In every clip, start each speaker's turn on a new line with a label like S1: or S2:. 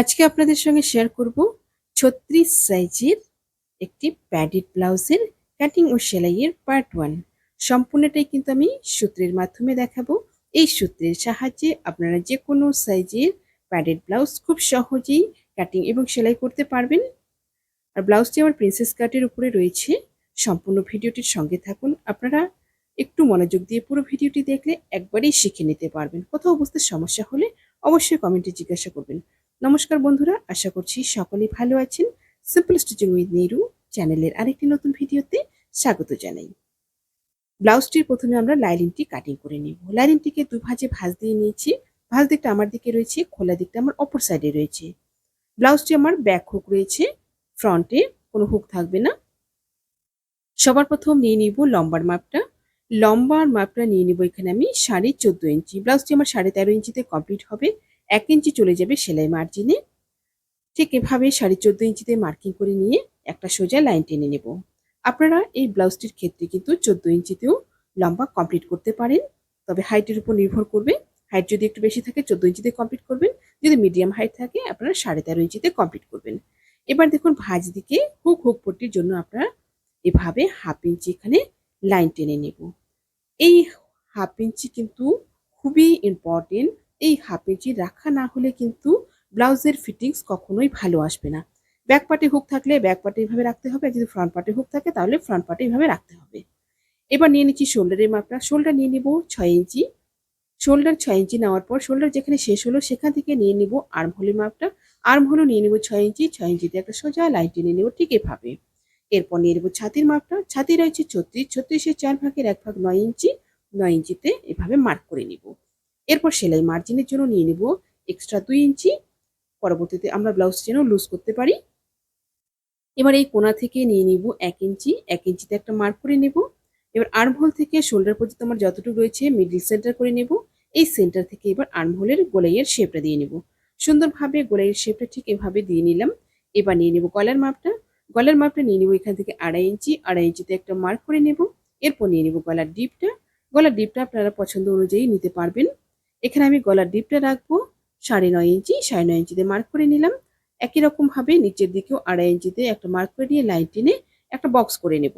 S1: আজকে আপনাদের সঙ্গে শেয়ার করব ছত্রিশ সাইজের একটি প্যাডেড ব্লাউজের কাটিং ও সেলাইয়ের পার্ট ওয়ান সম্পূর্ণটাই কিন্তু আমি সূত্রের মাধ্যমে দেখাবো। এই সূত্রের সাহায্যে আপনারা যে কোনো সাইজের প্যাডেড ব্লাউজ খুব সহজেই কাটিং এবং সেলাই করতে পারবেন। আর ব্লাউজটি আমার প্রিন্সেস কাটের উপরে রয়েছে। সম্পূর্ণ ভিডিওটির সঙ্গে থাকুন। আপনারা একটু মনোযোগ দিয়ে পুরো ভিডিওটি দেখলে একবারেই শিখে নিতে পারবেন। কোথাও বুঝতে সমস্যা হলে অবশ্যই কমেন্টে জিজ্ঞাসা করবেন। নমস্কার বন্ধুরা, আশা করছি সকলেই ভালো আছেন। সিম্পল স্টিচিং উইথ নেরু চ্যানেলের আরেকটি নতুন ভিডিওতে স্বাগত জানাই। ব্লাউজটির প্রথমে আমরা লাইলিনটি কাটিং করে নিব। লাইলিনটিকে দু ভাজে ভাঁজ দিয়ে নিয়েছি। ভাঁজ দিকটা আমার দিকে রয়েছে, খোলা দিকটা আমার অপর সাইডে রয়েছে। ব্লাউজটি আমার ব্যাক হুক রয়েছে ফ্রন্টে কোনো হুক থাকবে না। সবার প্রথম নিয়ে নিব লম্বার মাপটা। লম্বার মাপটা নিয়ে নিব এখানে আমি সাড়ে চোদ্দ ইঞ্চি। ব্লাউজটি আমার সাড়ে তেরো ইঞ্চিতে কমপ্লিট হবে। এক ইঞ্চি চলে যাবে সেলাই মার্জিনে ঠিক এভাবে সাড়ে চোদ্দ ইঞ্চিতে মার্কিং করে নিয়ে একটা সোজা লাইন টেনে নেব। আপনারা এই ব্লাউজটির ক্ষেত্রে কিন্তু চোদ্দ ইঞ্চিতেও লম্বা কমপ্লিট করতে পারেন। তবে হাইটের উপর নির্ভর করবে। হাইট যদি একটু বেশি থাকে, চোদ্দ ইঞ্চিতে কমপ্লিট করবেন। যদি মিডিয়াম হাইট থাকে, আপনারা সাড়ে তেরো ইঞ্চিতে কমপ্লিট করবেন। এবার দেখুন ভাঁজ দিকে হুক হুক পট্টির জন্য আপনারা এভাবে হাফ ইঞ্চি এখানে লাইন টেনে নেব। এই হাফ ইঞ্চি কিন্তু খুবই ইম্পর্টেন্ট এই হাফ ইঞ্চি রাখা না হলে কিন্তু ব্লাউজের ফিটিংস কখনোই ভালো আসবে না। ব্যাক পার্টে হুক থাকলে ব্যাক পার্টে এইভাবে রাখতে হবে আর যদি ফ্রন্ট পার্টে হুক থাকে তাহলে ফ্রন্ট পার্টে এইভাবে রাখতে হবে। এবার নিয়ে নিচ্ছি শোল্ডারের মাপটা। শোল্ডার নিয়ে নিব ছয় ইঞ্চি। শোল্ডার ছয় ইঞ্চি নেওয়ার পর শোল্ডার যেখানে শেষ হলো সেখান থেকে নিয়ে নিব আর্ম হোলের মাপটা। আর্ম হলও নিয়ে নিব ছয় ইঞ্চি। ছয় ইঞ্চিতে একটা সোজা লাইন টেনে নেব ঠিক এভাবে। এরপর নিয়ে নেব ছাতির মাপটা। ছাতি রয়েছে ছত্রিশ। ছত্রিশের চার ভাগের এক ভাগ নয় ইঞ্চি। নয় ইঞ্চিতে এভাবে মার্ক করে নিব। এরপর সেলাই মার্জিনের জন্য নিয়ে নেব এক্সট্রা দুই ইঞ্চি। পরবর্তীতে আমরা ব্লাউজ যেন লুজ করতে পারি। এবার এই কোনা থেকে নিয়ে নিব এক ইঞ্চি। এক ইঞ্চিতে একটা মার্ক করে নেব। এবার আর্মহোল থেকে শোল্ডার পর্যন্ত আমার যতটুকু রয়েছে মিডিল সেন্টার করে নেব। এই সেন্টার থেকে এবার আর্মহোলের গোলাইয়ের শেপটা দিয়ে নেব। সুন্দরভাবে গোলাইয়ের শেপটা ঠিক এভাবে দিয়ে নিলাম। এবার নিয়ে নেব গলার মাপটা গলার মাপটা নিয়ে নেব এখান থেকে আড়াই ইঞ্চি। আড়াই ইঞ্চিতে একটা মার্ক করে নেব। এরপর নিয়ে নেব গলার ডিপটা গলার ডিপটা আপনারা পছন্দ অনুযায়ী নিতে পারবেন। এখানে আমি গলার ডিপটা রাখব, সাড়ে নয় ইঞ্চি, সাড়ে নয় ইঞ্চিতে মার্ক করে নিলাম। একই রকম ভাবে নিচের দিকেও আড়াই ইঞ্চিতে একটা মার্ক করে নিয়ে লাইন টেনে একটা বক্স করে নেব।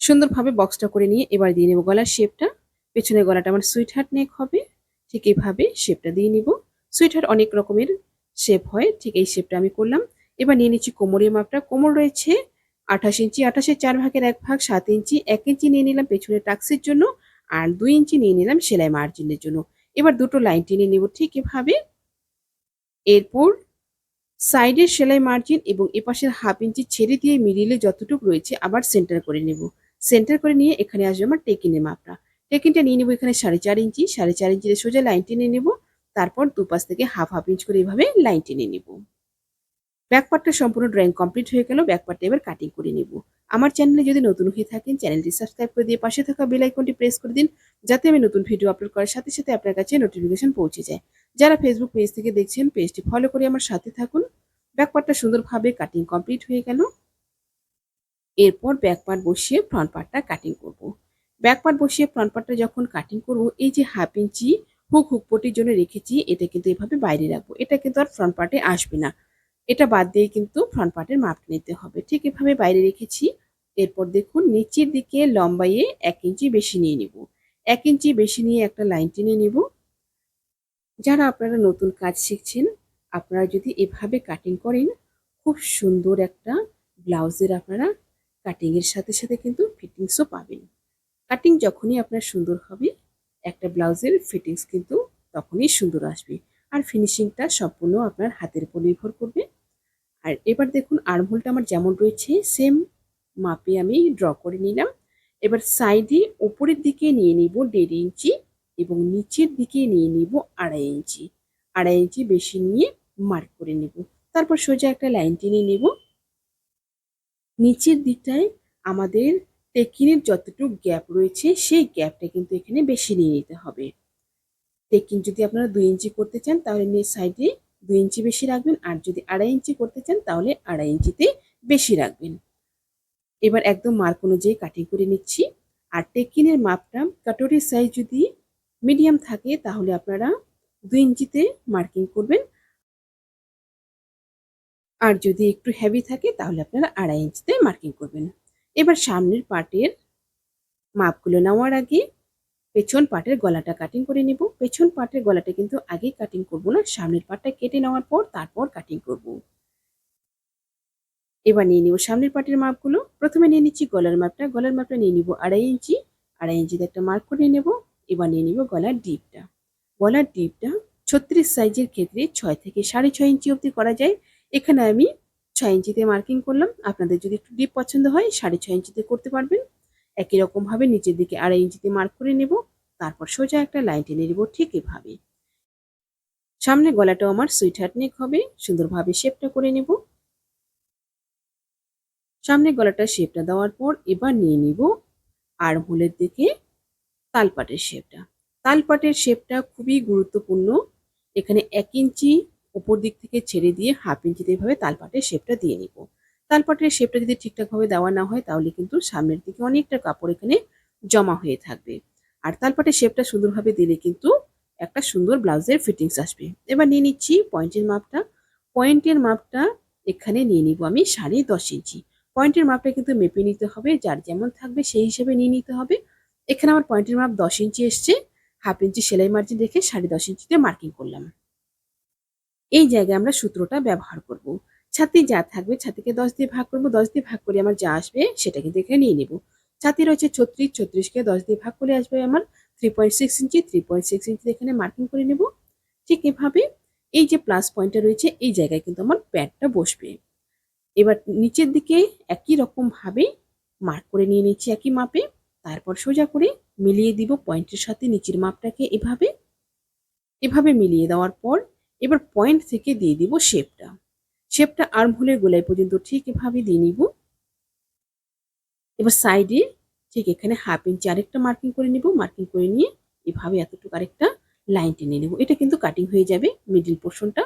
S1: সুন্দরভাবে বক্সটা করে নিয়ে এবার দিয়ে নেব গলার শেপটা পেছনের গলাটা আমার সুইট হার্ট নেক হবে, ঠিক এইভাবে শেপটা দিয়ে নিব। সুইট হার্ট অনেক রকমের শেপ হয়, ঠিক এই শেপটা আমি করলাম। এবার নিয়ে নিচ্ছি কোমরের মাপটা। কোমর রয়েছে আঠাশ ইঞ্চি, আঠাশের চার ভাগের এক ভাগ, সাত ইঞ্চি, এক ইঞ্চি নিয়ে নিলাম পেছনের টাক্সের জন্য। আর দুই ইঞ্চি নিয়ে নিলাম সেলাই মার্জিনের জন্য। এবার দুটো লাইন টেনে নেব ঠিক এভাবে। এরপর সাইডের সেলাই মার্জিন এবং এপাশের হাফ ইঞ্চি ছেড়ে দিয়ে মিডিলে যতটুকু রয়েছে আবার সেন্টার করে নেব। সেন্টার করে নিয়ে এখানে আসবে আমার টেকিনের মাপটা। টেকিনটা নিয়ে নেব এখানে সাড়ে চার ইঞ্চি, সাড়ে চার ইঞ্চিতে সোজা লাইন টেনে নেব। তারপর দুপাশ থেকে হাফ হাফ ইঞ্চ করে এভাবে লাইন টেনে নেব। ব্যাক পার্টটা সম্পূর্ণ ড্রয়িং কমপ্লিট হয়ে গেল ব্যাক পার্টটা এবার কাটিং করে নেব। আমার চ্যানেলে যদি নতুন হয়ে থাকেন চ্যানেলটি সাবস্ক্রাইব করে দিয়ে পাশে থাকা বেল আইকনটি প্রেস করে দিন, যাতে আমি নতুন ভিডিও আপলোড করার সাথে সাথে আপনার কাছে নোটিফিকেশন পৌঁছে যায়। যারা ফেসবুক পেজ থেকে দেখছেন পেজটি ফলো করে আমার সাথে থাকুন। ব্যাক পার্টটা সুন্দরভাবে কাটিং কমপ্লিট হয়ে গেল। এরপর ব্যাক পার্ট বসিয়ে ফ্রন্ট পার্টটা কাটিং করব। ব্যাক পার্ট বসিয়ে ফ্রন্ট পার্টটা যখন কাটিং করব, এই যে হাফ ইঞ্চি হুক হুক পটির জন্য রেখেছি, এটা কিন্তু এভাবে বাইরে রাখব। এটা কিন্তু আর ফ্রন্ট পার্টে আসবে না। এটা বাদ দিয়ে কিন্তু ফ্রন্ট পার্টের মাপ নিতে হবে। ঠিক এভাবে বাইরে রেখেছি। এরপর দেখুন, নিচের দিকে লম্বাইয়ে এক ইঞ্চি বেশি নিয়ে নিব। এক ইঞ্চি বেশি নিয়ে একটা লাইন টেনে নিব। যারা আপনারা নতুন কাজ শিখছেন, আপনারা যদি এভাবে কাটিং করেন, খুব সুন্দর একটা ব্লাউজের আপনারা কাটিংয়ের সাথে সাথে কিন্তু ফিটিংসও পাবেন। কাটিং যখনই আপনার সুন্দর হবে, একটা ব্লাউজের ফিটিংস কিন্তু তখনই সুন্দর আসবে। আর ফিনিশিংটা সম্পূর্ণ আপনার হাতের উপর নির্ভর করবে। আর এবার দেখুন আর্মহোলটা আমার যেমন রয়েছে সেম মাপে আমি ড্র করে নিলাম। এবার সাইডে উপরের দিকে নিয়ে নিব দেড় ইঞ্চি এবং নিচের দিকে নিয়ে নিব আড়াই ইঞ্চি। আড়াই ইঞ্চি বেশি নিয়ে মার্ক করে নেব। তারপর সোজা একটা লাইন টেনে নেব। নিচের দিকটায় আমাদের টেকিনের যতটুকু গ্যাপ রয়েছে, সেই গ্যাপটা কিন্তু এখানে বেশি নিয়ে নিতে হবে। টেকিং যদি আপনারা দুই ইঞ্চি করতে চান, তাহলে নিয়ে সাইডে দুই ইঞ্চি বেশি রাখবেন, আর যদি আড়াই ইঞ্চি করতে চান তাহলে আড়াই ইঞ্চিতে বেশি রাখবেন। এবার একদম মার্ক অনুযায়ী কাটিং করে নিচ্ছি, আর টেকিনের মাপটা কাটোরির সাইজ যদি মিডিয়াম থাকে তাহলে আপনারা দুই ইঞ্চিতে মার্কিং করবেন। আর যদি একটু হেভি থাকে তাহলে আপনারা আড়াই ইঞ্চিতে মার্কিং করবেন। এবার সামনের পার্টের মাপগুলো নেওয়ার আগে পেছন পাটের গলাটা কাটিং করে নেব। পেছন পাটের গলাটা কিন্তু আগে কাটিং করব না, সামনের পাটটা কেটে নেওয়ার পর তারপর কাটিং করব। এবার নিয়ে নিব সামনের পাটের মাপগুলো। প্রথমে নিয়ে নিচ্ছি গলার মাপটা। গলার মাপটা নিয়ে নিব আড়াই ইঞ্চি। আড়াই ইঞ্চিতে একটা মার্ক করে নেব। এবার নিয়ে নিব গলার ডিপটা গলার ডিপটা ছত্রিশ সাইজের ক্ষেত্রে ছয় থেকে সাড়ে ছয় ইঞ্চি অবধি করা যায়। এখানে আমি ছয় ইঞ্চিতে মার্কিং করলাম। আপনাদের যদি একটু ডিপ পছন্দ হয়, সাড়ে ছয় ইঞ্চিতে করতে পারবেন। একই রকম ভাবে নিচের দিকে আড়াই ইঞ্চিতে মার্ক করে নেব, তারপর সোজা একটা লাইন টেনে নেব ঠিক এভাবে। সামনে গলাটাও আমার সুইট হার্ট নেক হবে, সুন্দরভাবে শেপটা করে নেব। সামনে গলাটা শেপটা দেওয়ার পর এবার নিয়ে নিব আড়মোলের দিকে তালপাটের শেপটা তালপাটের শেপটা খুবই গুরুত্বপূর্ণ। এখানে এক ইঞ্চি ওপর দিক থেকে ছেড়ে দিয়ে হাফ ইঞ্চিতে এভাবে তালপাটের শেপটা দিয়ে নিব। তালপাটের শেপটা যদি ঠিকঠাকভাবে দেওয়া না হয়, তাহলে কিন্তু সামনের দিকে অনেকটা কাপড় এখানে জমা হয়ে থাকবে। আর তালপাটের শেপটা সুন্দরভাবে দিলে কিন্তু একটা সুন্দর ব্লাউজের ফিটিংস আসবে। এবার নিয়ে নিচ্ছি পয়েন্টের মাপটা। পয়েন্টের মাপটা এখানে নিয়ে নিব আমি সাড়ে দশ ইঞ্চি। পয়েন্টের মাপটা কিন্তু মেপে নিতে হবে, যার যেমন থাকবে সেই হিসেবে নিয়ে নিতে হবে। এখানে আমার পয়েন্টের মাপ দশ ইঞ্চি এসছে, হাফ ইঞ্চি সেলাই মার্জিন রেখে সাড়ে দশ ইঞ্চিতে মার্কিং করলাম। এই জায়গায় আমরা সূত্রটা ব্যবহার করব। ছাতি যা থাকবে, ছাতিকে দশ দিয়ে ভাগ করব, দশ দিয়ে ভাগ করে আমার যা আসবে সেটা কিন্তু এখানে নিয়ে নেব। ছাতি রয়েছে ছত্রিশ, ছত্রিশকে দশ দিয়ে ভাগ করে আসবে আমার three point six inch three point six inch এখানে মার্কিং করে নেব। ঠিক এভাবে এই যে প্লাস পয়েন্টটা রয়েছে, এই জায়গায় কিন্তু আমার প্যাডটা বসবে। এবার নিচের দিকে একই রকম ভাবে মার্ক করে নিয়ে নিচ্ছি একই মাপে, তারপর সোজা করে মিলিয়ে দিব পয়েন্টের সাথে নিচের মাপটাকে এভাবে। এভাবে মিলিয়ে দেওয়ার পর এবার পয়েন্ট থেকে দিয়ে দিব শেপটা শেপটা আর্ম হোলের গোলাই পর্যন্ত ঠিক এভাবে দিয়ে নিব। এবার সাইডে ঠিক এখানে হাফ ইঞ্চি আরেকটা মার্কিং করে নিব। মার্কিং করে নিয়ে এভাবে এতটুকু আরেকটা লাইন টেনে নেব। এটা কিন্তু কাটিং হয়ে যাবে মিডিল পোর্শনটা।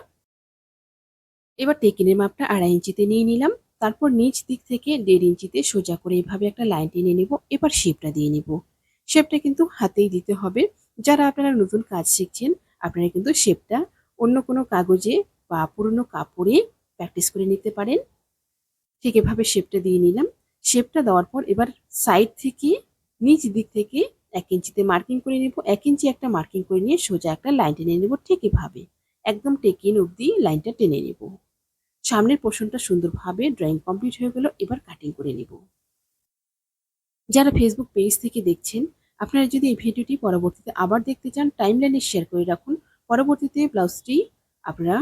S1: এবার টেকিনের মাপটা আড়াই ইঞ্চিতে নিয়ে নিলাম। তারপর নিচ দিক থেকে দেড় ইঞ্চিতে সোজা করে এভাবে একটা লাইন টেনে নেব। এবার শেপটা দিয়ে নেব। শেপটা কিন্তু হাতেই দিতে হবে। যারা আপনারা নতুন কাজ শিখছেন, আপনারা কিন্তু শেপটা অন্য কোনো কাগজে বা পুরনো কাপড়ে প্র্যাকটিস করে নিতে পারেন। ঠিক এভাবে শেপটা দিয়ে নিলাম। শেপটা দেওয়ার পর এবার সাইড থেকে নিচ দিক থেকে এক ইঞ্চিতে মার্কিং করে নেব। এক ইঞ্চি একটা মার্কিং করে নিয়ে সোজা একটা লাইন টেনে নেব ঠিক এভাবে। একদম টেকিন অবধি লাইনটা টেনে নেব। সামনের পোর্শনটা সুন্দরভাবে ড্রয়িং কমপ্লিট হয়ে গেল, এবার কাটিং করে নেব। যারা ফেসবুক পেজ থেকে দেখছেন, আপনারা যদি এই ভিডিওটি পরবর্তীতে আবার দেখতে চান, টাইমলাইনে শেয়ার করে রাখুন। পরবর্তীতে ব্লাউজটি আপনারা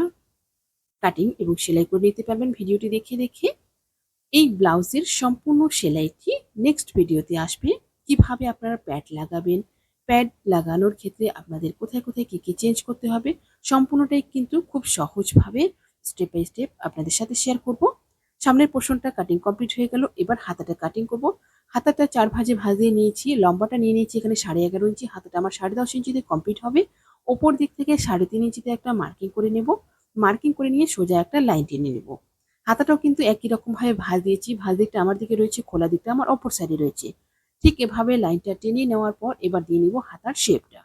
S1: কাটিং এবং সেলাই করে নিতে পারবেন। ভিডিওটি দেখে দেখে এই ব্লাউজের সম্পূর্ণ সেলাইটি নেক্সট ভিডিওতে আসবে। কীভাবে আপনারা প্যাড লাগাবেন? প্যাড লাগানোর ক্ষেত্রে আপনাদের কোথায় কোথায় কী কী চেঞ্জ করতে হবে? সম্পূর্ণটাই কিন্তু খুব সহজভাবে স্টেপ বাই স্টেপ আপনাদের সাথে শেয়ার করব। সামনের পোর্শনটা কাটিং কমপ্লিট হয়ে গেল। এবার হাতাটা কাটিং করব। হাতাটা চার ভাজে ভাজিয়ে নিয়েছি। লম্বাটা নিয়ে নিয়েছি এখানে সাড়ে এগারো ইঞ্চি। হাতাটা আমার সাড়ে দশ ইঞ্চিতে কমপ্লিট হবে। ওপর দিক থেকে সাড়ে তিন ইঞ্চিতে একটা মার্কিং করে নেব। মার্কিং করে নিয়ে সোজা একটা লাইন টেনে নেব। হাতাটাও কিন্তু একই রকম ভাবে ভাঁজ দিয়েছি। ভাঁজ দিকটা আমার দিকে রয়েছে, খোলা দিকটা আমার অপর সাইডে রয়েছে। ঠিক এভাবে লাইনটা টেনে নেওয়ার পর এবার দিয়ে নিব হাতার শেপটা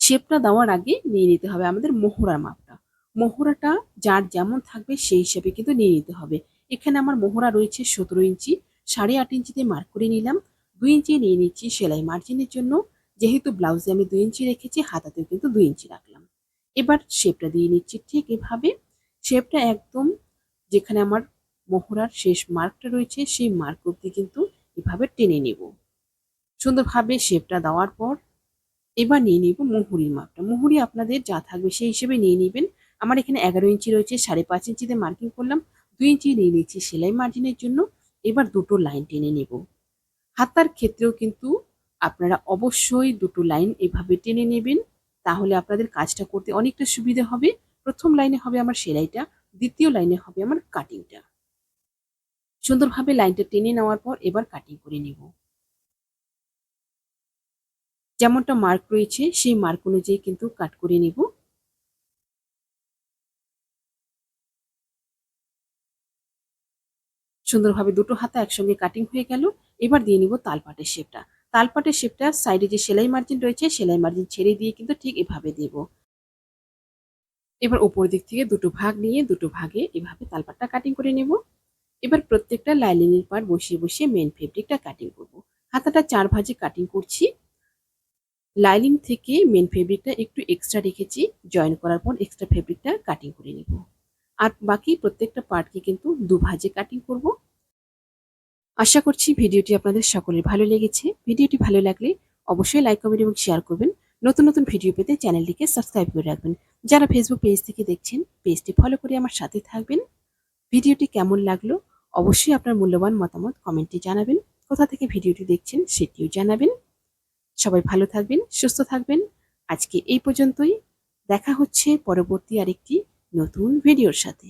S1: শেপটা দেওয়ার আগে নিয়ে নিতে হবে আমাদের মোহরার মাপটা। মোহরাটা যার যেমন থাকবে সেই হিসেবে কিন্তু নিয়ে নিতে হবে। এখানে আমার মোহরা রয়েছে সতেরো ইঞ্চি, সাড়ে আট ইঞ্চিতে মার্ক করে নিলাম। দুই ইঞ্চি নিয়ে নিচ্ছি সেলাই মার্জিনের জন্য। যেহেতু ব্লাউজে আমি দুই ইঞ্চি রেখেছি, হাতাতেও কিন্তু দুই ইঞ্চি রাখলাম। এবার শেপটা দিয়ে নিচ্ছি। ঠিক এভাবে শেপটা একদম যেখানে আমার মোহরার শেষ মার্কটা রয়েছে, সেই মার্ক অব্দি কিন্তু এভাবে টেনে নেব। সুন্দরভাবে শেপটা দেওয়ার পর এবার নিয়ে নিব মুহুরির মাপটা মুহুরি আপনাদের যা থাকবে সেই হিসেবে নিয়ে নেবেন। আমার এখানে এগারো ইঞ্চি রয়েছে, সাড়ে পাঁচ ইঞ্চিতে মার্কিং করলাম। দুই ইঞ্চি নিয়ে নিচ্ছি সেলাই মার্জিনের জন্য। এবার দুটো লাইন টেনে নেব। হাতার ক্ষেত্রেও কিন্তু আপনারা অবশ্যই দুটো লাইন এভাবে টেনে নেবেন। তাহলে আপনাদের কাজটা করতে অনেকটা সুবিধা হবে। প্রথম লাইনে হবে আমার সেলাইটা, দ্বিতীয় লাইনে হবে আমার কাটিংটা। সুন্দরভাবে লাইনটা টেনে নেওয়ার পর এবার কাটিং করে নেব। যেমনটা মার্ক রয়েছে, সেই মার্ক অনুযায়ী কিন্তু কাট করে নেব। সুন্দরভাবে দুটো হাতা একসঙ্গে কাটিং হয়ে গেল। এবার দিয়ে নিব তালপাটের শেপটা। তালপাটের শেপটা সাইডে যে সেলাই মার্জিন রয়েছে, সেলাই মার্জিন ছেড়ে দিয়ে কিন্তু ঠিক এভাবে দেব। এবার উপর দিক থেকে দুটো ভাগ নিয়ে দুটো ভাগে এভাবে তালপাটটা কাটিং করে নেব। এবার প্রত্যেকটা লাইলিনের পার বসিয়ে বসিয়ে মেন ফেব্রিকটা কাটিং করব। হাতাটা চার ভাজে কাটিং করছি। লাইলিং থেকে মেন ফেব্রিকটা একটু এক্সট্রা রেখেছি। জয়েন করার পর এক্সট্রা ফেব্রিকটা কাটিং করে নেব। আর বাকি প্রত্যেকটা পার্টকে কিন্তু দু ভাজে কাটিং করব। আশা করছি ভিডিওটি আপনাদের সকলের ভালো লেগেছে। ভিডিওটি ভালো লাগলে অবশ্যই লাইক কমেন্ট এবং শেয়ার করবেন। নতুন নতুন ভিডিও পেতে চ্যানেলটিকে সাবস্ক্রাইব করে রাখবেন। যারা ফেসবুক পেজ থেকে দেখছেন পেজটি ফলো করে আমার সাথে থাকবেন। ভিডিওটি কেমন লাগল অবশ্যই আপনার মূল্যবান মতামত কমেন্টে জানাবেন। কোথা থেকে ভিডিওটি দেখছেন সেটিও জানাবেন। সবাই ভালো থাকবেন, সুস্থ থাকবেন। আজকে এই পর্যন্তই। দেখা হচ্ছে পরবর্তী আরেকটি নতুন ভিডিওর সাথে।